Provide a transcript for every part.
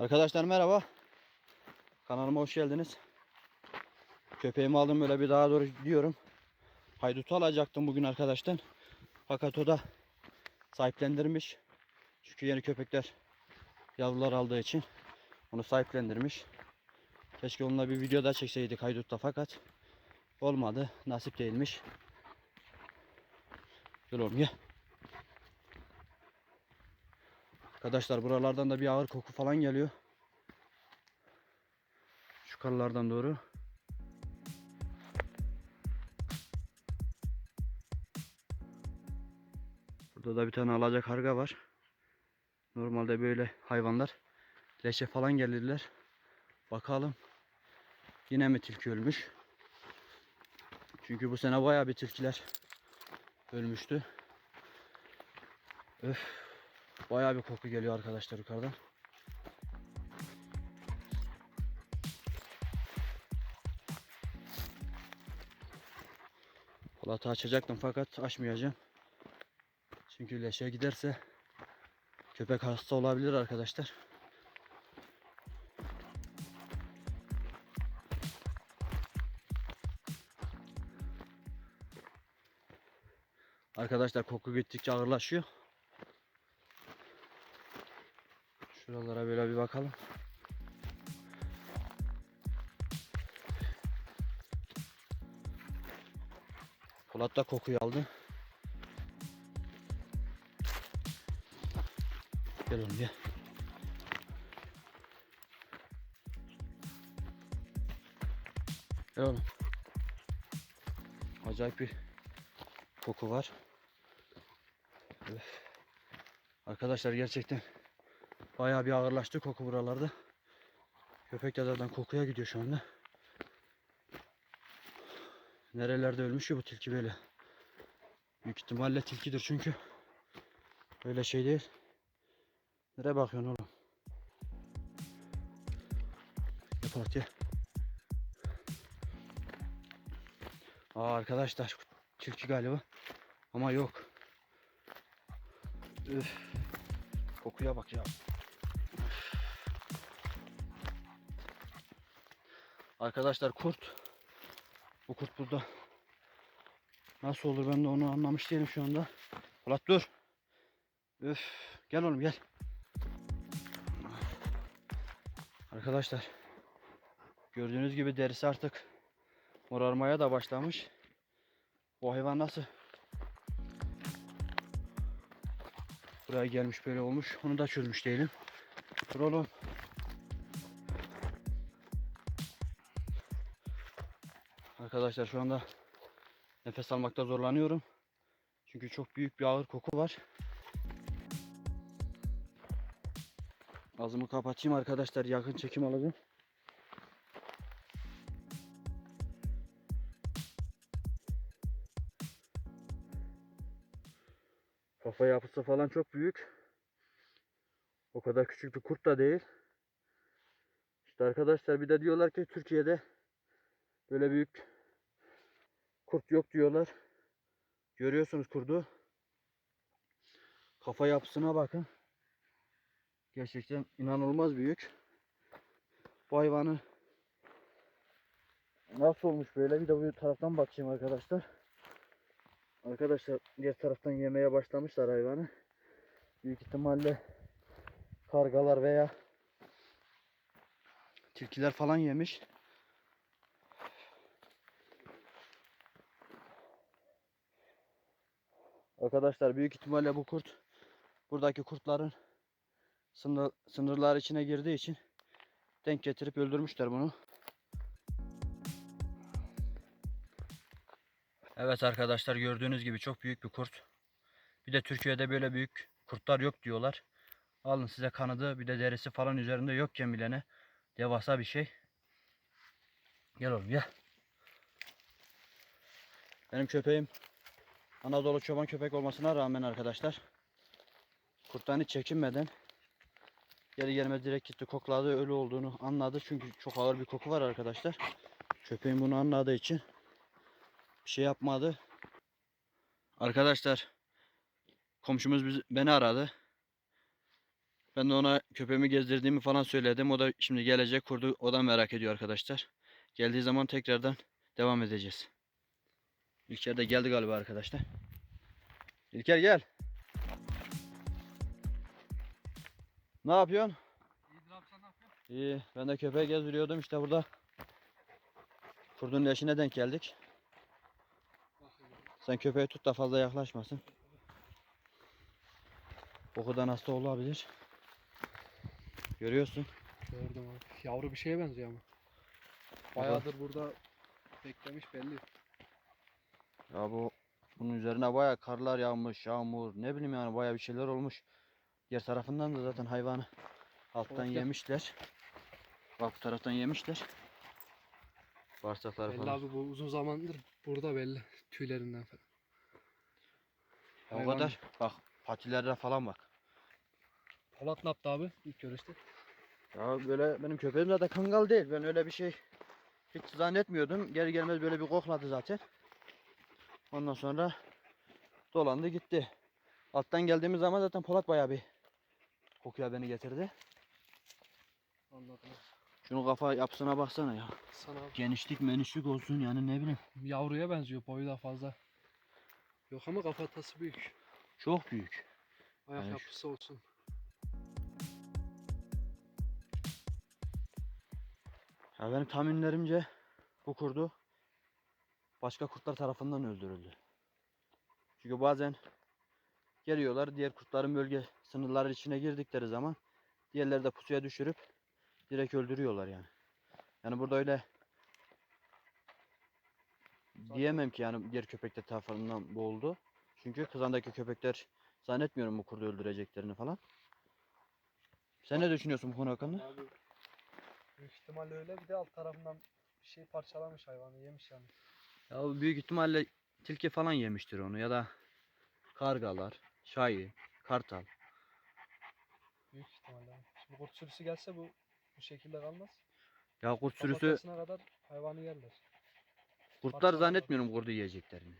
Arkadaşlar merhaba. Kanalıma hoş geldiniz. Köpeğimi aldım böyle bir daha doğru gidiyorum. Haydutu alacaktım bugün arkadaştan. Fakat o da sahiplendirmiş. Çünkü yeni köpekler yavrular aldığı için onu sahiplendirmiş. Keşke onunla bir video da çekseydik haydutta fakat olmadı. Nasip değilmiş. Gel oğlum gel. Arkadaşlar buralardan da bir ağır koku falan geliyor. Şu karlardan doğru. Burada da bir tane alacak karga var. Normalde böyle hayvanlar leşe falan gelirler. Bakalım. Yine mi tilki ölmüş? Çünkü bu sene bayağı bir tilkiler ölmüştü. Öf. Bayağı bir koku geliyor arkadaşlar yukarıdan. Polatı açacaktım fakat açmayacağım. Çünkü leşe giderse köpek hasta olabilir arkadaşlar. Arkadaşlar koku gittikçe ağırlaşıyor. Şuralara böyle bir bakalım. Polat da kokuyu aldı. Gel oğlum gel. Gel oğlum. Acayip bir koku var. Arkadaşlar gerçekten Bayağı bir ağırlaştı koku buralarda. Köpek de zaten kokuya gidiyor şu anda. Nerelerde ölmüş ki bu tilki böyle. Büyük ihtimalle tilkidir çünkü. Öyle şey değil. Nereye bakıyorsun oğlum? Yapart ya. Aa arkadaşlar tilki galiba. Ama yok. Üf. Kokuya bak ya. Arkadaşlar kurt. Bu kurt burada. Nasıl olur ben de onu anlamış değilim şu anda. Polat dur. Üf. Gel oğlum gel. Arkadaşlar. Gördüğünüz gibi derisi artık morarmaya da başlamış. Bu hayvan nasıl? Buraya gelmiş böyle olmuş. Onu da çözmüş değilim. Dur oğlum. Arkadaşlar şu anda nefes almakta zorlanıyorum. Çünkü çok büyük bir ağır koku var. Ağzımı kapatayım arkadaşlar. Yakın çekim alacağım. Kafa yapısı falan çok büyük. O kadar küçük bir kurt da değil. İşte arkadaşlar bir de diyorlar ki Türkiye'de böyle büyük kurt yok diyorlar. Görüyorsunuz kurdu. Kafa yapısına bakın. Gerçekten inanılmaz büyük. Bu hayvanı nasıl olmuş böyle bir de bu taraftan bakayım arkadaşlar. Arkadaşlar diğer taraftan yemeye başlamışlar hayvanı. Büyük ihtimalle kargalar veya tilkiler falan yemiş. Arkadaşlar büyük ihtimalle bu kurt buradaki kurtların sınır, sınırlar içine girdiği için denk getirip öldürmüşler bunu. Evet arkadaşlar gördüğünüz gibi çok büyük bir kurt. Bir de Türkiye'de böyle büyük kurtlar yok diyorlar. Alın size kanadı bir de derisi falan üzerinde yokken bilene. Devasa bir şey. Gel oğlum gel. Benim köpeğim Anadolu çoban köpek olmasına rağmen arkadaşlar kurttan hiç çekinmeden geri gelmez direkt gitti kokladı ölü olduğunu anladı. Çünkü çok ağır bir koku var arkadaşlar. Köpeğim bunu anladığı için bir şey yapmadı. Arkadaşlar komşumuz biz, beni aradı. Ben de ona köpeğimi gezdirdiğimi falan söyledim. O da şimdi gelecek kurdu. O da merak ediyor arkadaşlar. Geldiği zaman tekrardan devam edeceğiz. İlker de geldi galiba arkadaşlar. İlker gel. Ne yapıyorsun? İyidir abi sen ne yapıyorsun? İyi. Ben de köpeği gezdiriyordum işte burada. Kurdun leşine denk geldik. Sen köpeği tut da fazla yaklaşmasın. Kokudan hasta olabilir. Görüyorsun. Gördüm abi. Yavru bir şeye benziyor ama. Bayağıdır burada beklemiş belli. Ya bu bunun üzerine baya karlar yağmış, yağmur, ne bileyim yani baya bir şeyler olmuş. Diğer tarafından da zaten hayvanı alttan ya. yemişler. Bak bu taraftan yemişler. Bağırsakları Belli falan. abi bu uzun zamandır burada belli. Tüylerinden falan. O hayvan- kadar. Bak patilerine falan bak. Polat ne yaptı abi ilk görüşte? Ya böyle benim köpeğim zaten kangal değil. Ben öyle bir şey hiç zannetmiyordum. Geri gelmez böyle bir kokladı zaten. Ondan sonra dolandı gitti. Alttan geldiğimiz zaman zaten Polat bayağı bir kokuya beni getirdi. Anladım. Şunun kafa yapısına baksana ya. Sana. Genişlik menişlik olsun yani ne bileyim. Yavruya benziyor boyu da fazla. Yok ama kafatası büyük. Çok büyük. Ayak Yani şu- yapısı olsun. Ya benim tahminlerimce bu kurdu başka kurtlar tarafından öldürüldü. Çünkü bazen geliyorlar diğer kurtların bölge sınırları içine girdikleri zaman diğerleri de pusuya düşürüp direkt öldürüyorlar yani. Yani burada öyle diyemem ki yani diğer köpekler tarafından boğuldu. Çünkü kızandaki köpekler zannetmiyorum bu kurdu öldüreceklerini falan. Sen ne düşünüyorsun bu konu hakkında? Abi büyük ihtimalle öyle bir de alt tarafından bir şey parçalamış hayvanı yemiş yani. Ya büyük ihtimalle tilki falan yemiştir onu ya da kargalar, şahin, kartal. Büyük ihtimalle. Şimdi kurt sürüsü gelse bu bu şekilde kalmaz. Ya kurt sürüsü, Kafatasına kadar hayvanı yerler. kurtlar parçalarlar. zannetmiyorum kurdu yiyeceklerini.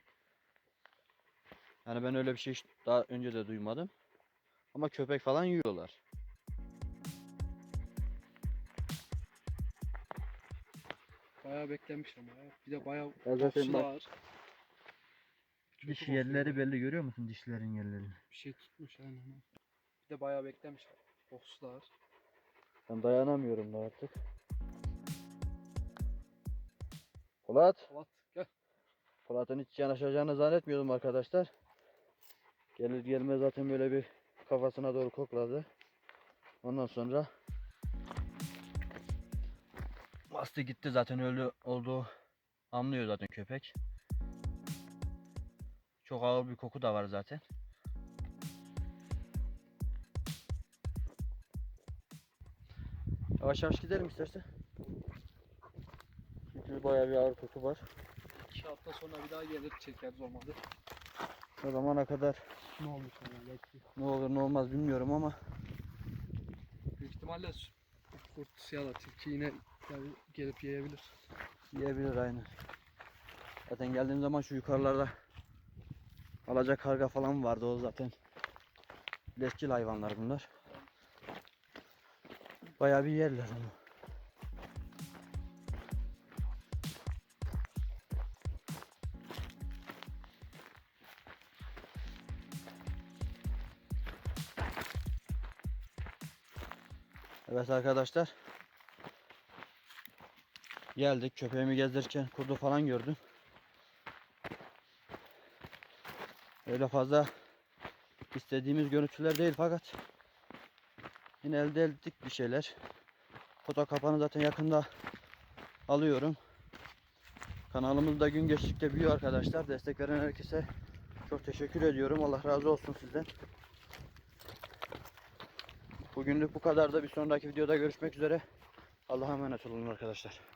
Yani ben öyle bir şey hiç daha önce de duymadım. Ama köpek falan yiyorlar. Bayağı beklenmiş ama ya. Bir de bayağı Ya zaten da bak- ağır. Diş yerleri belli görüyor musun dişlerin yerlerini? Bir şey tutmuş aynen. Bir de bayağı beklemiş. Kokusu da ağır. Ben dayanamıyorum da artık. Polat. Polat gel. Polat'ın hiç yanaşacağını zannetmiyordum arkadaşlar. Gelir gelmez zaten böyle bir kafasına doğru kokladı. Ondan sonra bastı gitti zaten öldü olduğu anlıyor zaten köpek. Çok ağır bir koku da var zaten. Yavaş yavaş gidelim istersen. Çünkü bayağı bir ağır koku var. İki hafta sonra bir daha gelir çekeriz olmadı. O zamana kadar Ne olmuş belki. ne olur ne olmaz bilmiyorum ama Büyük ihtimalle kurt ya da tilki yine yani gelip yiyebilir. yiyebilir aynen. Zaten geldiğim zaman şu yukarılarda alacak karga falan vardı o zaten. Leşçil hayvanlar bunlar. Bayağı bir yerler onu. Evet arkadaşlar. Geldik köpeğimi gezdirirken kurdu falan gördüm. Öyle fazla istediğimiz görüntüler değil fakat yine elde ettik bir şeyler. Foto kapanı zaten yakında alıyorum. Kanalımız da gün geçtikçe büyüyor arkadaşlar. Destek veren herkese çok teşekkür ediyorum. Allah razı olsun sizden. Bugünlük bu kadar da bir sonraki videoda görüşmek üzere. Allah'a emanet olun arkadaşlar.